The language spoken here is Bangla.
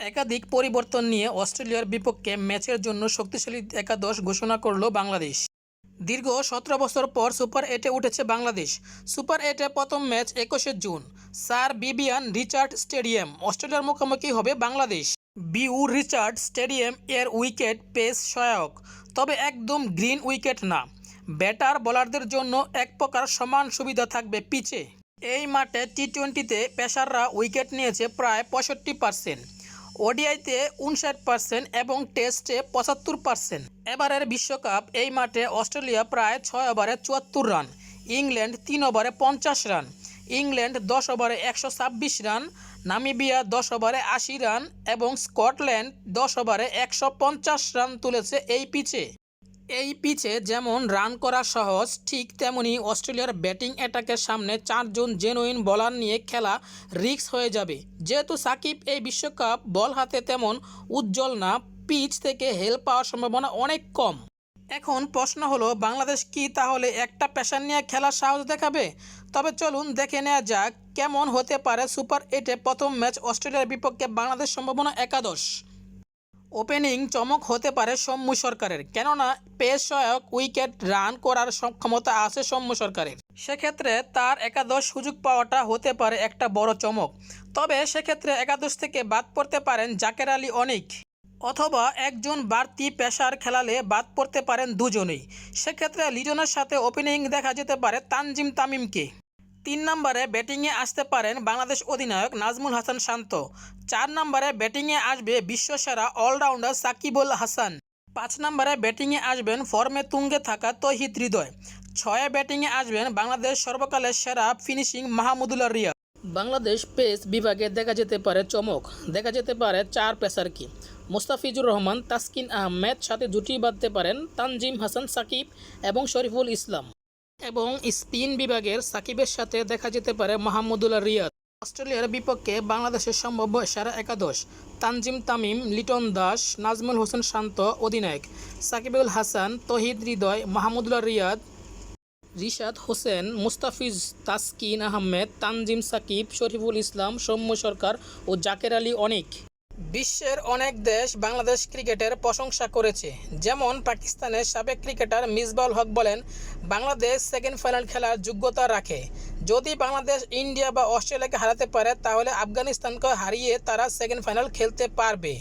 একাধিক পরিবর্তন নিয়ে অস্ট্রেলিয়ার বিপক্ষে ম্যাচের জন্য শক্তিশালী একাদশ ঘোষণা করল বাংলাদেশ। দীর্ঘ সতেরো বছর পর সুপার এইটে উঠেছে বাংলাদেশ। সুপার এইটে প্রথম ম্যাচ একুশে June. Sir Vivian Richard stadium, অস্ট্রেলিয়ার মুখোমুখি হবে বাংলাদেশ। বিউ রিচার্ড স্টেডিয়াম এর উইকেট পেস সহায়ক, তবে একদম গ্রিন উইকেট না। ব্যাটার বোলারদের জন্য এক প্রকার সমান সুবিধা থাকবে পিচে। এই মাঠে টি টোয়েন্টিতে পেসাররা উইকেট নিয়েছে প্রায় পঁয়ষট্টি পার্সেন্ট। ওডিআইতে উনষাট পার্সেন্ট এবং টেস্টে পঁচাত্তর পার্সেন্ট এবারের বিশ্বকাপ এই মাঠে অস্ট্রেলিয়া প্রায় ছয় ওভারে চুয়াত্তর রান, ইংল্যান্ড তিন ওভারে পঞ্চাশ রান, ইংল্যান্ড দশ ওভারে একশো ছাব্বিশ রান, নামিবিয়া দশ ওভারে আশি রান এবং স্কটল্যান্ড দশ ওভারে একশো পঞ্চাশ রান তুলেছে এই পিচে। এই পিচে যেমন রান করা সহজ, ঠিক তেমনি অস্ট্রেলিয়ার ব্যাটিং অ্যাটাকের সামনে চারজন জেনুইন বলার নিয়ে খেলা রিস্ক হয়ে যাবে। যেহেতু সাকিব এই বিশ্বকাপ বল হাতে তেমন উজ্জ্বল না, পিচ থেকে হেল্প পাওয়ার সম্ভাবনা অনেক কম। এখন প্রশ্ন হলো, বাংলাদেশ কি তাহলে একটা পেশার নিয়ে খেলার সাহস দেখাবে? তবে চলুন দেখে নেওয়া যাক, কেমন হতে পারে সুপার এইটে প্রথম ম্যাচ অস্ট্রেলিয়ার বিপক্ষে বাংলাদেশ সম্ভাবনা একাদশ। ওপেনিং চমক হতে পারে সৌম্য সরকারের, কেননা পেস সহায়ক উইকেট রান করার সক্ষমতা আছে সৌম্য সরকারের। সেক্ষেত্রে তার একাদশ সুযোগ পাওয়াটা হতে পারে একটা বড় চমক। তবে সেক্ষেত্রে একাদশ থেকে বাদ পড়তে পারেন জাকের আলী অনিক। অথবা একজন বাড়তি পেশার খেলালে বাদ পড়তে পারেন দুজনেই। সেক্ষেত্রে লিজনের সাথে ওপেনিং দেখা যেতে পারে তানজিম তামিমকে। তিন নম্বরে ব্যাটিংয়ে আসতে পারেন বাংলাদেশ অধিনায়ক নাজমুল হাসান শান্ত। চার নম্বরে ব্যাটিংয়ে আসবে বিশ্বসেরা অলরাউন্ডার সাকিবুল হাসান। পাঁচ নম্বরে ব্যাটিংয়ে আসবেন ফর্মে তুঙ্গে থাকা তহিদ হৃদয়। ছয়ে ব্যাটিংয়ে আসবেন বাংলাদেশ সর্বকালের সেরা ফিনিশিং মাহমুদুল্লাহ রিয়া বাংলাদেশ পেস বিভাগে দেখা যেতে পারে চমক। দেখা যেতে পারে চার পেসারকে। মোস্তাফিজুর রহমান, তাসকিন আহমেদ সাথে জুটি বাঁধতে পারেন তানজিম হাসান সাকিব এবং শরীফুল ইসলাম। এবং স্পিন বিভাগের সাকিবের সাথে দেখা যেতে পারে মাহমুদুল্লাহ রিয়াদ। অস্ট্রেলিয়ার বিপক্ষে বাংলাদেশের সম্ভাব্য সেরা একাদশ তানজিম তামিম, লিটন দাস, নাজমুল হোসেন শান্ত অধিনায়ক। সাকিবুল হাসান, তহিদ হৃদয় মাহমুদুল্লাহ রিয়াদ, রিশাদ হোসেন, মুস্তাফিজ তাসকিন আহমেদ, তানজিম সাকিব, শরীফুল ইসলাম, সৌম্য সরকার ও জাকের আলী অনিক। বিশ্বের অনেক দেশ বাংলাদেশ ক্রিকেটের প্রশংসা করেছে। যেমন পাকিস্তানের সাবেক ক্রিকেটার মিসবাউল হক বলেন, বাংলাদেশ সেকেন্ড ফাইনাল খেলার যোগ্যতা রাখে। যদি বাংলাদেশ, ইন্ডিয়া বা অস্ট্রেলিয়াকে হারাতে পারে, তাহলে আফগানিস্তানকে হারিয়ে তারা সেকেন্ড ফাইনাল খেলতে পারবে।